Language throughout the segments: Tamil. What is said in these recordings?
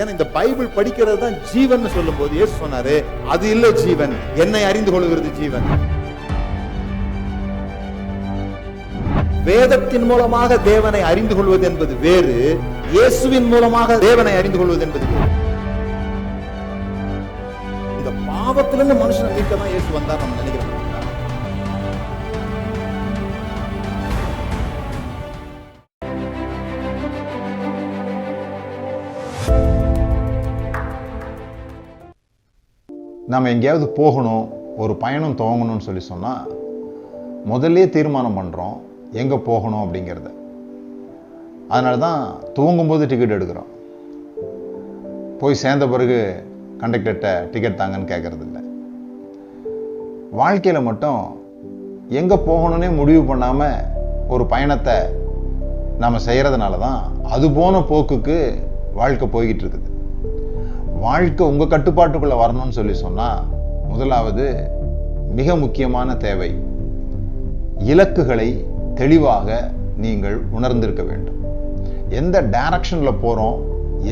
ஏன்னா இந்த பைபிள் படிக்கிறது தான் ஜீவன் சொல்லும் போது ஏசு சொன்னாரு அது இல்ல ஜீவன். என்னை அறிந்து கொள்கிறது ஜீவன். வேதத்தின் மூலமாக தேவனை அறிந்து கொள்வது என்பது வேறு இயேசுவின் மூலமாக தேவனை அறிந்து கொள்வது என்பது வேறு. இந்த பாவத்திலிருந்து மனுஷனை மீட்க தான் இயேசு வந்தார் நம்ம நினைக்கிறோம். நம்ம எங்கேயாவது போகணும் ஒரு பயணம் துவங்கணும்னு சொல்லி சொன்னால் முதல்லே தீர்மானம் பண்ணுறோம் எங்கே போகணும் அப்படிங்கிறத. அதனால தான் துவங்கும்போது டிக்கெட் எடுக்கிறோம். போய் சேர்ந்த பிறகு கண்டக்டர்கிட்ட டிக்கெட் தாங்கன்னு கேட்கறது இல்லை. வாழ்க்கையில் மட்டும் எங்கே போகணுன்னே முடிவு பண்ணாமல் ஒரு பயணத்தை நாம் செய்கிறதுனால தான் அது போன போக்குக்கு வாழ்க்கை போய்கிட்டு இருக்குது. வாழ்க்கை உங்கள் கட்டுப்பாட்டுக்குள்ளே வரணும்னு சொல்லி சொன்னால் முதலாவது மிக முக்கியமான தேவை இலக்குகளை தெளிவாக நீங்கள் உணர்ந்திருக்க வேண்டும். எந்த டைரக்ஷனில் போகிறோம்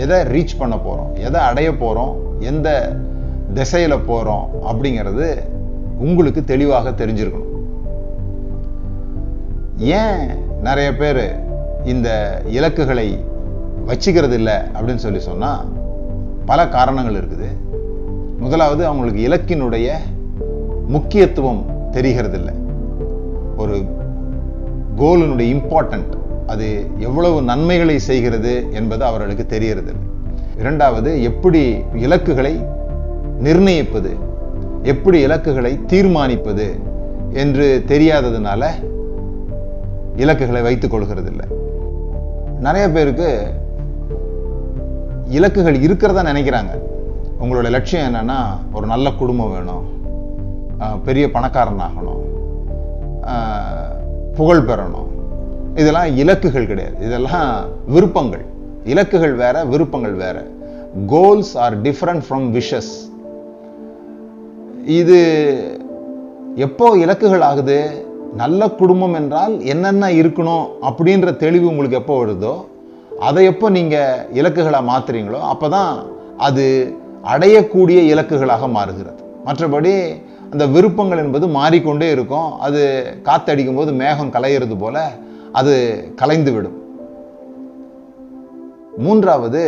எதை ரீச் பண்ண போகிறோம் எதை அடைய போகிறோம் எந்த திசையில் போகிறோம் அப்படிங்கிறது உங்களுக்கு தெளிவாக தெரிஞ்சிருக்கணும். ஏன் நிறைய பேர் இந்த இலக்குகளை வச்சுக்கிறது இல்லை அப்படின்னு சொல்லி சொன்னால் பல காரணங்கள் இருக்குது. முதலாவது அவங்களுக்கு இலக்கினுடைய முக்கியத்துவம் தெரிகிறதில்ல. ஒரு கோலினுடைய இம்பார்ட்டன்ட் அது எவ்வளவு நன்மைகளை செய்கிறது என்பது அவர்களுக்கு தெரியறதில்லை. இரண்டாவது எப்படி இலக்குகளை நிர்ணயிப்பது எப்படி இலக்குகளை தீர்மானிப்பது என்று தெரியாததுனால இலக்குகளை வைத்துக் கொள்கிறதில்லை. நிறைய பேருக்கு இலக்குகள் இருக்கிறதா நினைக்கிறாங்க. உங்களோட லட்சியம் என்னன்னா ஒரு நல்ல குடும்பம் வேணும். பெரிய பணக்காரன் ஆகணும். புகழ் பெறணும். இதெல்லாம் இலக்குகள் கிடையாது. இதெல்லாம் விருப்பங்கள். இலக்குகள் வேற விருப்பங்கள் வேற. Goals are different from wishes இது எப்போ இலக்குகள் ஆகுது? நல்ல குடும்பம் என்றால் என்னென்ன இருக்கணும்? அப்படின்ற தெளிவு உங்களுக்கு எப்போ வருதோ அதை எப்போ நீங்கள் இலக்குகளாக மாற்றுறீங்களோ அப்போ தான் அது அடையக்கூடிய இலக்குகளாக மாறுகிறது. மற்றபடி அந்த விருப்பங்கள் என்பது மாறிக்கொண்டே இருக்கும். அது காத்தடிக்கும் போது மேகம் கலையிறது போல அது கலைந்து விடும் மூன்றாவது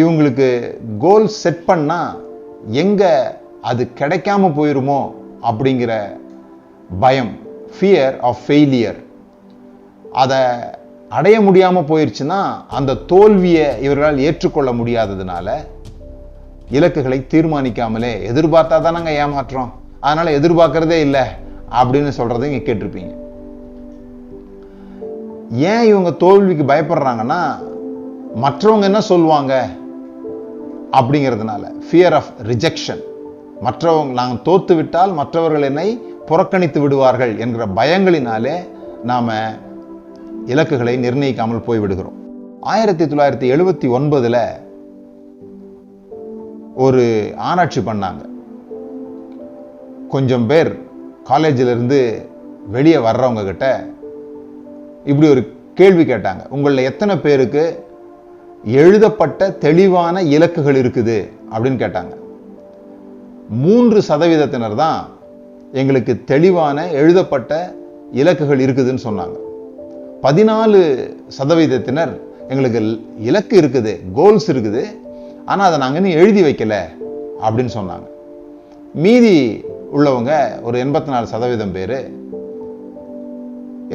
இவங்களுக்கு கோல் செட் பண்ணால் எங்கே அது கிடைக்காம போயிருமோ அப்படிங்கிற பயம் ஃபியர் ஆஃப் ஃபெயிலியர் அதை அடைய முடியாமல் போயிடுச்சுன்னா அந்த தோல்வியை இவர்களால் ஏற்றுக்கொள்ள முடியாததுனால இலக்குகளை தீர்மானிக்காமலே எதிர்பார்த்தா தானங்க ஏமாற்றோம். அதனால எதிர்பார்க்கறதே இல்லை அப்படின்னு சொல்றதை இங்க கேட்டிருப்பீங்க. ஏன் இவங்க தோல்விக்கு பயப்படுறாங்கன்னா மற்றவங்க என்ன சொல்லுவாங்க அப்படிங்கிறதுனால ஃபியர் ஆஃப் ரிஜெக்ஷன் மற்றவங்க நாங்கள் தோத்து விட்டால் மற்றவர்கள் என்னை புறக்கணித்து விடுவார்கள் என்கிற பயங்களினாலே நாம் இலக்குகளை நிர்ணயிக்காமல் போய்விடுகிறோம். ஆயிரத்தி தொள்ளாயிரத்தி எழுபத்தி ஒன்பதில் ஒரு ஆராய்ச்சி பண்ணாங்க. கொஞ்சம் பேர் காலேஜில் இருந்து வெளியே வர்றவங்க கிட்ட இப்படி ஒரு கேள்வி கேட்டாங்க. உங்களில் எத்தனை பேருக்கு எழுதப்பட்ட தெளிவான இலக்குகள் இருக்குது? அப்படின்னு கேட்டாங்க. மூன்று சதவீதத்தினர் தான் எங்களுக்கு தெளிவான எழுதப்பட்ட இலக்குகள் இருக்குதுன்னு சொன்னாங்க. பதினாலு சதவீதத்தினர் எங்களுக்கு இலக்கு இருக்குது கோல்ஸ் இருக்குது. ஆனால் அதை நாங்கள் இன்னும் எழுதி வைக்கல அப்படின்னு சொன்னாங்க. மீதி உள்ளவங்க ஒரு எண்பத்தி நாலு சதவீதம் பேர்.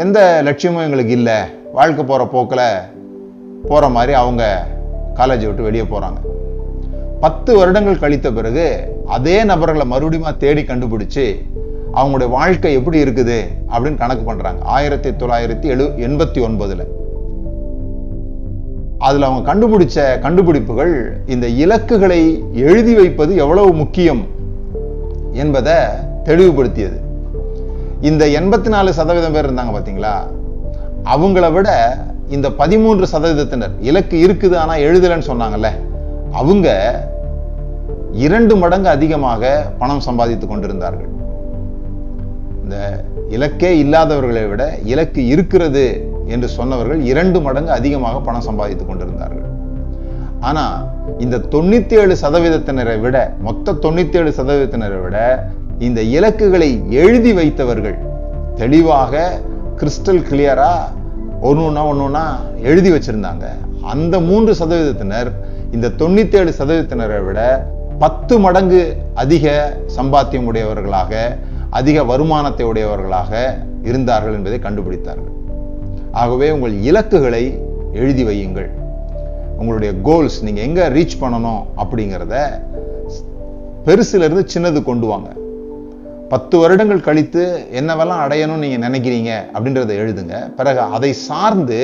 எந்த லட்சியமும் எங்களுக்கு இல்லை. வாழ்க்கை போகிற போக்கில் போகிற மாதிரி அவங்க காலேஜை விட்டு வெளியே போகிறாங்க பத்து வருடங்கள் கழித்த பிறகு அதே நபர்களை மறுபடியும் தேடி கண்டுபிடிச்சு அவங்களுடைய வாழ்க்கை எப்படி இருக்குது அப்படின்னு கணக்கு பண்றாங்க. ஆயிரத்தி தொள்ளாயிரத்தி எழு எண்பத்தி ஒன்பதுல. அதுல அவங்க கண்டுபிடிச்ச கண்டுபிடிப்புகள் இந்த இலக்குகளை எழுதி வைப்பது எவ்வளவு முக்கியம் என்பதை தெளிவுபடுத்தியது. இந்த எண்பத்தி நாலு சதவீதம் பேர் இருந்தாங்க பாத்தீங்களா? அவங்கள விட இந்த பதிமூன்று சதவீதத்தினர் இலக்கு இருக்குது ஆனா எழுதலைன்னு சொன்னாங்கல்ல அவங்க இரண்டு மடங்கு அதிகமாக பணம் சம்பாதித்துக் கொண்டிருந்தார்கள். இந்த இலக்கே இல்லாதவர்களை விட இலக்கு இருக்கிறது என்று சொன்னவர்கள் இரண்டு மடங்கு அதிகமாக பணம் சம்பாதித்துக் கொண்டிருந்தார்கள். ஆனா இந்த தொண்ணூத்தி ஏழு சதவீதத்தினரை விட மொத்த தொண்ணூத்தி ஏழு சதவீதத்தினரை விட இந்த இலக்குகளை எழுதி வைத்தவர்கள் தெளிவாக கிறிஸ்டல் கிளியரா ஒன்னொன்னா ஒன்னொன்னா எழுதி வச்சிருந்தாங்க. அந்த மூன்று சதவீதத்தினர் இந்த தொண்ணூத்தி ஏழு சதவீதத்தினரை விட பத்து மடங்கு அதிக சம்பாத்தியம் உடையவர்களாக அதிக வருமானத்தை உடையவர்களாக இருந்தார்கள் என்பதை கண்டுபிடித்தார்கள். ஆகவே உங்கள் இலக்குகளை எழுதி வையுங்கள். உங்களுடைய கோல்ஸ் நீங்க எங்க ரீச் பண்ணணும் அப்படிங்கிறத பெருசுல இருந்து சின்னது கொண்டு வாங்க. பத்து வருடங்கள் கழித்து என்னவெல்லாம் அடையணும்னு நீங்க நினைக்கிறீங்க அப்படின்றத எழுதுங்க. பிறகு அதை சார்ந்து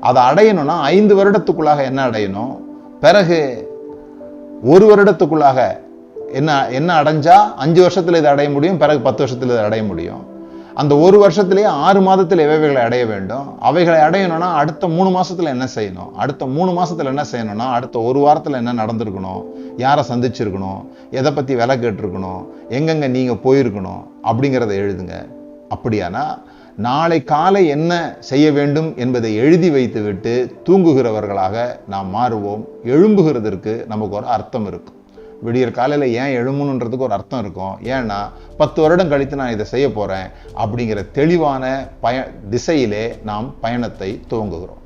அதை அடையணும்னா ஐந்து வருடத்துக்குள்ளாக என்ன அடையணும்? பிறகு ஒரு வருடத்துக்குள்ளாக என்ன என்ன அடைஞ்சால் அஞ்சு வருஷத்தில் இதை அடைய முடியும் பிறகு பத்து வருஷத்தில் இதை அடைய முடியும். அந்த ஒரு வருஷத்துலேயே ஆறு மாதத்தில் இவைகளை அடைய வேண்டும்? அவைகளை அடையணும்னா அடுத்த மூணு மாதத்தில் என்ன செய்யணும்? அடுத்த மூணு மாதத்தில் என்ன செய்யணும்னா அடுத்த ஒரு வாரத்தில் என்ன நடந்திருக்கணும்? யாரை சந்திச்சிருக்கணும்? எதை பற்றி விலை கேட்டிருக்கணும்? எங்கெங்கே நீங்கள் போயிருக்கணும்? அப்படிங்கிறத எழுதுங்க. அப்படியானா நாளை காலை என்ன செய்ய வேண்டும் என்பதை எழுதி வைத்துவிட்டு தூங்குகிறவர்களாக நாம் மாறுவோம். எழும்புகிறதற்கு நமக்கு ஒரு அர்த்தம் இருக்கும் விடியற் காலையில் ஏன் எழுமணுன்றதுக்கு ஒரு அர்த்தம் இருக்கும். ஏன்னா பத்து வருடம் கழித்து நான் இதை செய்ய போகிறேன் அப்படிங்கிற தெளிவான பய திசையிலே நாம் பயணத்தை துவங்குகிறோம்.